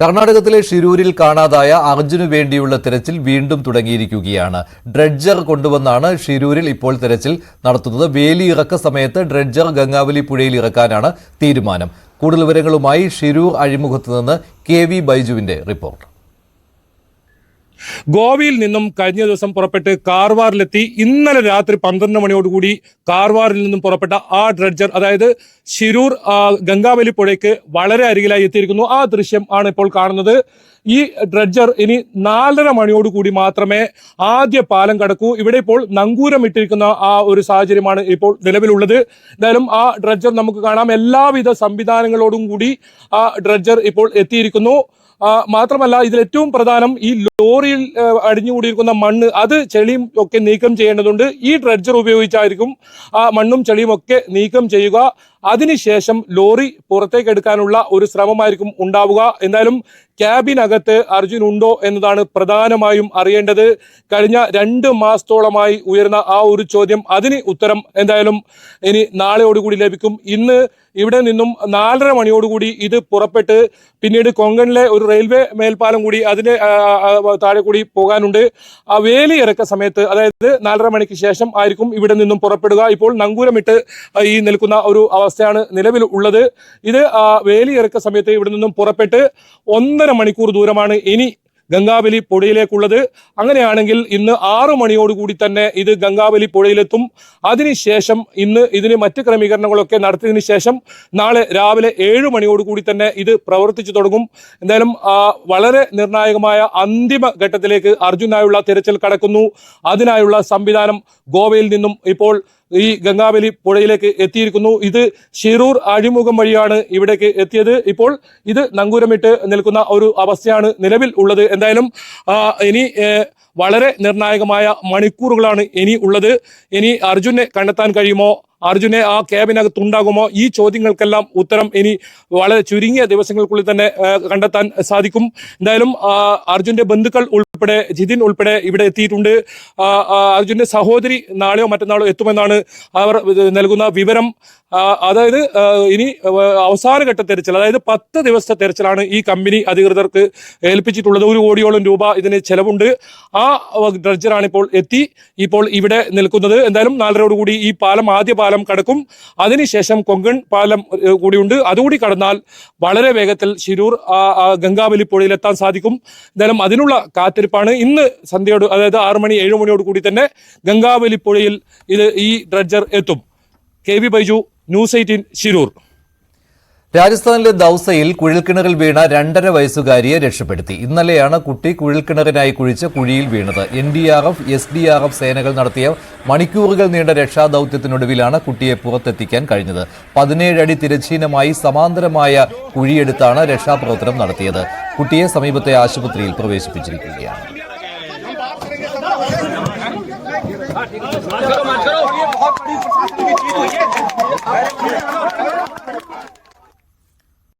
കർണാടകത്തിലെ ഷിരൂരിൽ കാണാതായ അർജുനു വേണ്ടിയുള്ള തിരച്ചിൽ വീണ്ടും തുടങ്ങിയിരിക്കുകയാണ്. ഡ്രഡ്ജർ കൊണ്ടുവന്നാണ് ഷിരൂരിൽ ഇപ്പോൾ തിരച്ചിൽ നടത്തുന്നത്. വേലി ഇറക്ക സമയത്ത് ഡ്രഡ്ജർ ഗംഗാവലി പുഴയിൽ ഇറക്കാനാണ് തീരുമാനം. കൂടുതൽ വിവരങ്ങളുമായി ഷിരൂർ അഴിമുഖത്ത് നിന്ന് കെ വി ബൈജുവിന്റെ റിപ്പോർട്ട്. ഗോവയിൽ നിന്നും കഴിഞ്ഞ ദിവസം പുറപ്പെട്ട് കാർവാറിലെത്തി ഇന്നലെ രാത്രി പന്ത്രണ്ട് മണിയോടുകൂടി കാർവാറിൽ നിന്നും പുറപ്പെട്ട ആ ഡ്രഡ്ജർ അതായത് ശിരൂർ ഗംഗാവലി പുഴയ്ക്ക് വളരെ അരികിലായി എത്തിയിരിക്കുന്നു. ആ ദൃശ്യം ആണ് ഇപ്പോൾ കാണുന്നത്. ഈ ഡ്രഡ്ജർ ഇനി നാലര മണിയോടുകൂടി മാത്രമേ ആദ്യ പാലം കടക്കൂ. ഇവിടെ ഇപ്പോൾ നങ്കൂരം ഇട്ടിരിക്കുന്ന ആ ഒരു സാഹചര്യമാണ് ഇപ്പോൾ നിലവിലുള്ളത്. എന്തായാലും ആ ഡ്രഡ്ജർ നമുക്ക് കാണാം. എല്ലാവിധ സംവിധാനങ്ങളോടും കൂടി ആ ഡ്രഡ്ജർ ഇപ്പോൾ എത്തിയിരിക്കുന്നു. മാത്രമല്ല ഇതിൽ ഏറ്റവും പ്രധാനം ഈ ലോറിയിൽ അടിഞ്ഞുകൂടിയിരിക്കുന്ന മണ്ണ് അത് ചെളിയും ഒക്കെ നീക്കം ചെയ്യേണ്ടതുണ്ട്. ഈ ഡ്രഡ്ജർ ഉപയോഗിച്ചായിരിക്കും ആ മണ്ണും ചെളിയും ഒക്കെ നീക്കം ചെയ്യുക. അതിനുശേഷം ലോറി പുറത്തേക്ക് എടുക്കാനുള്ള ഒരു ശ്രമമായിരിക്കും ഉണ്ടാവുക. എന്തായാലും ക്യാബിനകത്ത് അർജുൻ ഉണ്ടോ എന്നതാണ് പ്രധാനമായും അറിയേണ്ടത്. കഴിഞ്ഞ രണ്ട് മാസത്തോളമായി ഉയർന്ന ആ ഒരു ചോദ്യം അതിന് ഉത്തരം എന്തായാലും ഇനി നാളെയോടുകൂടി ലഭിക്കും. ഇന്ന് ഇവിടെ നിന്നും നാലര മണിയോടുകൂടി ഇത് പുറപ്പെട്ട് പിന്നീട് കൊങ്കണിലെ ഒരു റെയിൽവേ മേൽപ്പാലം കൂടി അതിന്റെ താഴെ കൂടി പോകാനുണ്ട്. ആ വേലി ഇറക്ക സമയത്ത് അതായത് നാലര മണിക്ക് ശേഷം ആയിരിക്കും ഇവിടെ നിന്നും പുറപ്പെടുക. ഇപ്പോൾ നങ്കൂരമിട്ട് ഈ നിൽക്കുന്ന ഒരു അവസ്ഥയാണ് നിലവിൽ ഉള്ളത്. ഇത് വേലി ഇറക്ക സമയത്ത് ഇവിടെ നിന്നും പുറപ്പെട്ട് ഒന്നര മണിക്കൂർ ദൂരമാണ് ഇനി ഗംഗാവലി പുഴയിലേക്കുള്ളത്. അങ്ങനെയാണെങ്കിൽ ഇന്ന് ആറു മണിയോടുകൂടി തന്നെ ഇത് ഗംഗാവലി പുഴയിലെത്തും. അതിനുശേഷം ഇന്ന് ഇതിന് മറ്റ് ക്രമീകരണങ്ങളൊക്കെ നടത്തിയതിനു ശേഷം നാളെ രാവിലെ ഏഴ് മണിയോടുകൂടി തന്നെ ഇത് പ്രവർത്തിച്ചു തുടങ്ങും. എന്തായാലും വളരെ നിർണായകമായ അന്തിമ ഘട്ടത്തിലേക്ക് അർജുനായുള്ള തിരച്ചിൽ കടക്കുന്നു. അതിനായുള്ള സംവിധാനം ഗോവയിൽ നിന്നും ഇപ്പോൾ ഈ ഗംഗാവലി പുഴയിലേക്ക് എത്തിയിരിക്കുന്നു. ഇത് ഷിറൂർ അഴിമുഖം വഴിയാണ് ഇവിടേക്ക് എത്തിയത്. ഇപ്പോൾ ഇത് നങ്കൂരമിട്ട് നിൽക്കുന്ന ഒരു അവസ്ഥയാണ് നിലവിൽ ഉള്ളത്. എന്തായാലും ഇനി വളരെ നിർണായകമായ മണിക്കൂറുകളാണ് ഇനി ഉള്ളത്. ഇനി അർജുനെ കണ്ടെത്താൻ കഴിയുമോ? അർജുനെ ആ ക്യാബിനകത്ത് ഉണ്ടാകുമോ? ഈ ചോദ്യങ്ങൾക്കെല്ലാം ഉത്തരം ഇനി വളരെ ചുരുങ്ങിയ ദിവസങ്ങൾക്കുള്ളിൽ തന്നെ കണ്ടെത്താൻ സാധിക്കും. എന്തായാലും അർജുന്റെ ബന്ധുക്കൾ ഉൾപ്പെടെ ജിതിൻ ഉൾപ്പെടെ ഇവിടെ എത്തിയിട്ടുണ്ട്. അർജുന്റെ സഹോദരി നാളെയോ മറ്റന്നാളോ എത്തുമെന്നാണ് അവർ നൽകുന്ന വിവരം. അതായത് ഇനി അവസാനഘട്ട തെരച്ചിൽ അതായത് പത്ത് ദിവസത്തെ തെരച്ചിലാണ് ഈ കമ്പനി അധികൃതർക്ക് ഏൽപ്പിച്ചിട്ടുള്ളത്. ഒരു കോടിയോളം രൂപ ഇതിന് ചെലവുണ്ട്. ആ ഡ്രഡ്ജറാണ് ഇപ്പോൾ എത്തി ഇപ്പോൾ ഇവിടെ നിൽക്കുന്നത്. എന്തായാലും നാലരയോടുകൂടി ഈ പാലം ആദ്യ പാലം കടക്കും. അതിനുശേഷം കൊങ്കൺ പാലം കൂടിയുണ്ട്. അതുകൂടി കടന്നാൽ വളരെ വേഗത്തിൽ ശിരൂർ എത്താൻ സാധിക്കും. എന്തായാലും അതിനുള്ള കാത്തിരിപ്പാണ്. ഇന്ന് സന്ധ്യയോട് അതായത് ആറ് മണി ഏഴ് മണിയോട് കൂടി തന്നെ ഗംഗാവലിപ്പുഴയിൽ ഇത് ഈ ഡ്രഡ്ജർ എത്തും. K V Baiju news eighteen Shirur. രാജസ്ഥാനിലെ ദൌസയിൽ കുഴൽക്കിണറിൽ വീണ രണ്ടര വയസ്സുകാരിയെ രക്ഷപ്പെടുത്തി ഇന്നലെയാണ് കുട്ടി കുഴൽക്കിണറിനായി കുഴിച്ച കുഴിയിൽ വീണത് N D R F S D R F സേനകൾ നടത്തിയ മണിക്കൂറുകൾ നീണ്ട രക്ഷാദൌത്യത്തിനൊടുവിലാണ് കുട്ടിയെ പുറത്തെത്തിക്കാൻ കഴിഞ്ഞത് പതിനേഴടി തിരശ്ചീനമായി സമാന്തരമായ കുഴിയെടുത്താണ് രക്ഷാപ്രവർത്തനം നടത്തിയത് കുട്ടിയെ സമീപത്തെ ആശുപത്രിയിൽ പ്രവേശിപ്പിച്ചിരിക്കുകയാണ്